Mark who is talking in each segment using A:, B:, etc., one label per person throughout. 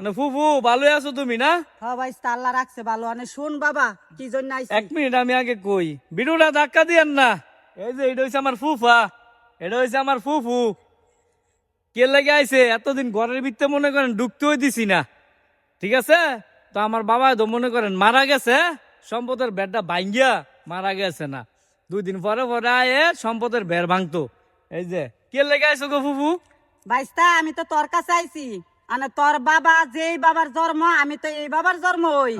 A: মানে ফুফু ভালো আছো তুমি না?
B: হ্যাঁ ভাই আল্লাহ রাখছে ভালো। আনে শুন বাবা কি জন্য আইছি?
A: এক মিনিট আমি আগে কই। বিড়ুটা ধাক্কা দিয়েন না। এই যে এটা হইছে আমার ফুফা। এটা হইছে আমার ফুফু। কে লেগে আইছে? এতদিন ঘরের ভিতরে মনে করেন ঢুকতেও দিছি না। ঠিক আছে? তো আমার বাবা তো মনে করেন মারা গেছে সম্পদের বেডটা ভাঙ্গিয়া মারা গেছে না। দুই দিন পরে পরে আয়ে সম্পদের বের ভাঙতো। এই যে কে লেগে আইছো গো ফুফু?
B: ভাইস্তা আমি তো তোর কাছে আইছি। মানে তোর বাবা যেই বাবার জন্ম আমি তো এই বাবার জন্ম হই।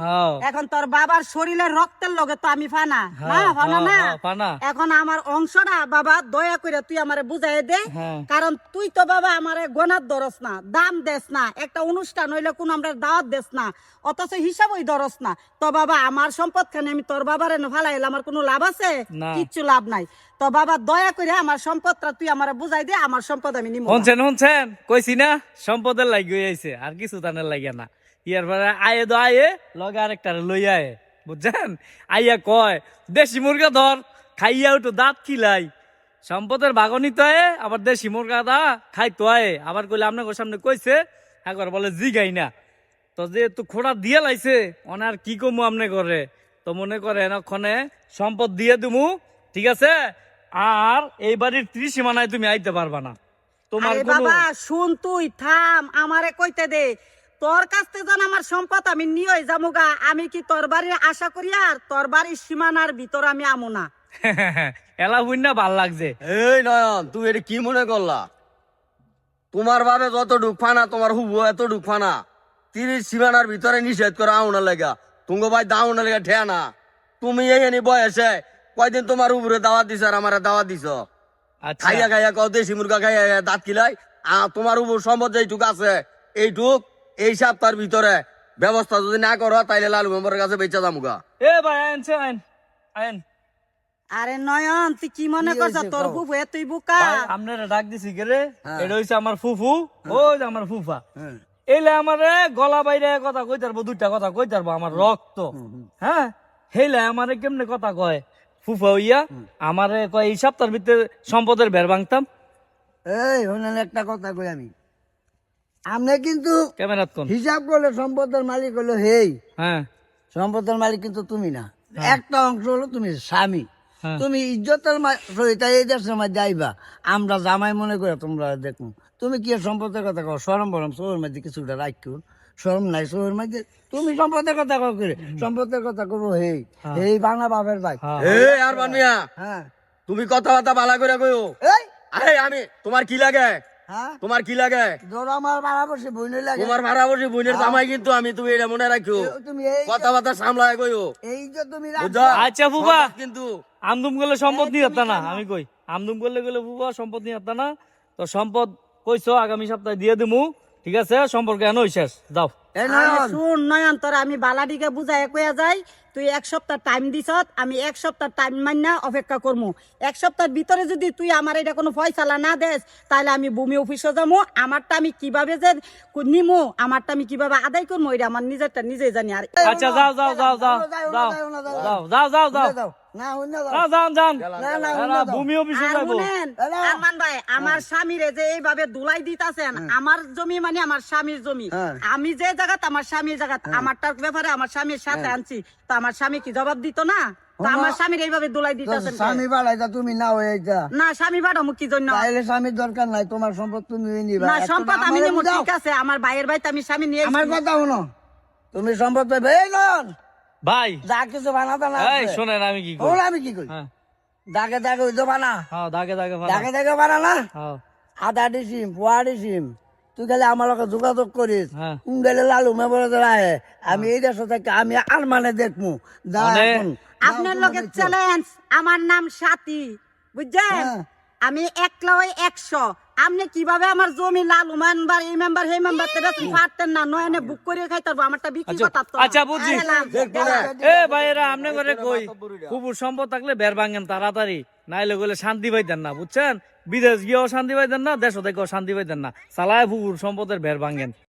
B: এখন তোর বাবার শরীরের রক্তের লগে তো আমি ফানা। না ফানা না। এখন আমার অংশটা বাবা দয়া করে তুই আমারে বুঝাই দে।
A: হ্যাঁ।
B: কারণ তুই তো বাবা আমারে গনার দরস না দাম দেস না। একটা অনুষ্ঠান হইলে কোন আমরা দাওয়াত দেস না অথচ হিসাবই ধরস না। তো বাবা আমার সম্পদ খানে আমি তোর বাবারে ফালাইলে আমার কোনো লাভ আছে? কিচ্ছু লাভ নাই। তো বাবা, দয়া করে আমার সম্পদটা তুই আমারে বুঝাই দে, আমার সম্পদ আমি নিব।
A: শুনছেন শুনছেন? কইছি না, সম্পদের লাগি আইছে, আর কিছু তানের লাগে না। ইয়ার পরে আয়ে দো আয়ে, লগে আরেকটা লই আয়ে, বুঝছেন? আইয়া কয়, দেশি মুরগা ধর, খাইয়া একটু দাঁত খিলাই। সম্পদের বাগনি তো আবার দেশি মুরগা দা খাই তো আয়ে। আবার কইলে আপনার সামনে কইছে, একবার বলে, জিগাই না। তো যেহেতু খোড়া দিয়ে লাইছে ওনার কি কমু আমনে করে তো মনে করে এনক্ষণে সম্পদ দিয়ে দিমু, ঠিক আছে? আর এই বাড়ির ত্রিসীমানায় তুমি আইতে পারবা না। তোমার
B: আরে
A: কোনো
B: বাবা শুন তুই থাম আমারে কইতে দে। তোর কাছ থেকে যেন আমার সম্পদ আমি নিয়ে যামুগা আমি কি তোর বাড়ির আশা করি আর তোর বাড়ির সীমানার ভিতর আমি আমো না?
A: এলা হইন না ভালো লাগছে।
C: এই নয়ন তুই এটা কি মনে করলা? তোমার বাবে যত ঢুকফানা তোমার হুবু এত ঢুকফানা তিরিশ সীমানার ভিতরে নিষেধ করে আউনা লেগা। তুঙ্গ ভাই দাউনা লেগা ঠেয়া না। তুমি এই এনে বয়সে কয়দিন তোমার উপরে দাওয়াত দিছ আর আমার দাওয়াত দিছ?
A: আচ্ছা।
C: খাইয়া খাইয়া কও দেশি মুরগা খাইয়া দাঁত কিলাই। তোমার উপর সম্পদ যেইটুক আছে এইটুক এই সপ্তাহের ভিতরে ব্যবস্থা যদি না করো তাইলে লালু মেম্বারের কাছে বেচা যামুগা।
A: এ ভাই আনছে আইন আইন।
B: আরে নয়ন তুই কি মনে করছ? তোর বুবু তুই বুকা।
A: আপনারা ডাক দিছি কে রে?
C: হ্যাঁ।
A: এটা হইছে আমার ফুফু। ওই যে আমার ফুফা। এইলে আমারে গলা বাইরে কথা কই তারবো দুইটা কথা কই তারবো আমার রক্ত। হ্যাঁ? হেলে আমারে কেমনে কথা কয়? ফুফা হইয়া আমারে কয় এই সপ্তাহের ভিতরে সম্পদের বের ভাঙতাম?
D: এই শোনেন একটা কথা কই আমি। আপনি কিন্তু
A: ক্যামেরাত কোন?
D: হিসাব করলে সম্পদের মালিক হলো হেই।
A: হ্যাঁ।
D: সম্পদের মালিক কিন্তু তুমি না। একটা অংশ হলো তুমি স্বামী।
A: হ্যাঁ।
D: তুমি ইজ্জতের সহিত এই দেশের মধ্যে যাইবা আমরা জামাই মনে করে তোমরা দেখুন তুমি কি সম্পদের কথা কও? সরম বরম শোর মধ্যে কিছুটা রাখো সরম নাই শোর মধ্যে তুমি সম্পদের কথা কও করে সম্পদের কথা করব হেই হেই বাংলা বাপের ভাই।
A: হ্যাঁ।
C: এই আর বানিয়া
D: হ্যাঁ।
C: তুমি কথাবার্তা ভালো করে কইও।
D: এই
C: আরে আমি তোমার কি লাগে?
D: হ্যাঁ।
C: তোমার কি লাগে?
D: আমার বাড়া বসে বই লাগে।
C: তোমার ভাড়া বসে বোনের জামাই কিন্তু আমি তুমি এটা মনে রাখো
D: তুমি এই
C: কথাবার্তা সামলায় কইও।
D: এই যে তুমি
A: আচ্ছা ফুফা
C: সম্পদ কিন্তু
A: আমদুম করলে সম্পদ নিয়ে যেত না আমি কই। আমদুম করলে গেলে ফুফা সম্পদ নিয়ে যেত না। তো সম্পদ কইছো আগামী সপ্তাহে দিয়ে দিমু। ঠিক আছে সম্পর্কে এনো শেষ যাও
B: শুন নয়ন তোর আমি বালাডিকে বুঝাই কইয়া যাই তুই এক সপ্তাহ টাইম দিছত আমি এক সপ্তাহ টাইম মান্না অপেক্ষা করব এক সপ্তাহের ভিতরে যদি তুই আমার এটা কোনো ফয়সালা না দেস তাহলে আমি ভূমি অফিসে যাব আমারটা আমি কীভাবে যে নিমু আমারটা আমি কীভাবে আদায় করব এটা আমার নিজেরটা নিজেই জানি আর
A: আচ্ছা যাও যাও যাও যাও যাও যাও যাও যাও যাও
D: না অন্য যাও
A: যাও যান যান।
D: না না
A: ভূমি অফিসে যাব
B: আরমান ভাই আমার স্বামীরে যে এইভাবে দুলাই দিতাছেন আমার জমি মানে আমার স্বামীর জমি।
D: হ্যাঁ।
B: আমি যে জায়গাত আমার স্বামীর আমারটার ব্যাপারে আমার স্বামীর সাথে আনছি। তো আমার স্বামী কি জবাব দিত না? আমার স্বামীর এইভাবে দুলাই দিতাছেন?
D: স্বামী বাড়াইতা তুমি না হয়ে যা
B: না স্বামী বাড়ামু কি জন্য।
D: তাইলে স্বামীর দরকার নাই তোমার সম্পদ তুমি নিবা।
B: না সম্পদ আমি
D: আমারে
B: নেব ঠিক আছে আমার ভাইয়ের ভাইতে আমি স্বামী নিয়ে
D: আমার কথা শুনো তুমি সম্পদ পাইবে এই নন
A: ভাই।
D: যা কিছু বানাতা না
A: এই শোনেন আমি কি করি?
D: আমি কি করি?
A: হ্যাঁ।
D: দাগে দাগে ওই তো বানা।
A: হ্যাঁ দাগে দাগে
D: দাগে দাগে বানা না?
A: হ্যাঁ।
D: ডিসিম পোয়া ডিসিম তুই খালি আমার লগে যোগাযোগ করিস।
A: হ্যাঁ।
D: কোন গেলে লালু মেবরে আমি এই দেশ থেকে আমি আর মানে দেখমু।
A: মানে?
B: আপনার লগে চ্যালেঞ্জ আমার নাম সাথী বুঝছেন?
D: হ্যাঁ।
B: আমি একলা ওই একশো আপনি কীভাবে আমার জমি লালু মেম্বার এই মেম্বার সেই মেম্বার তেরা পারতেন না? নয়নে বুক করে খাই তারপর আমারটা বিক্রি
A: আচ্ছা,
B: করতে
A: আচ্ছা, বুঝছি। এ ভাইরা আপনি করে কই? কুকুর সম্পদ থাকলে বের ভাঙেন তাড়াতাড়ি নাইলে গেলে শান্তি পাইতেন না বুঝছেন? বিদেশ গিয়েও শান্তি পাইতেন না দেশ থেকেও শান্তি পাইতেন না। সালায় পুকুর সম্পদের বের ভাঙেন।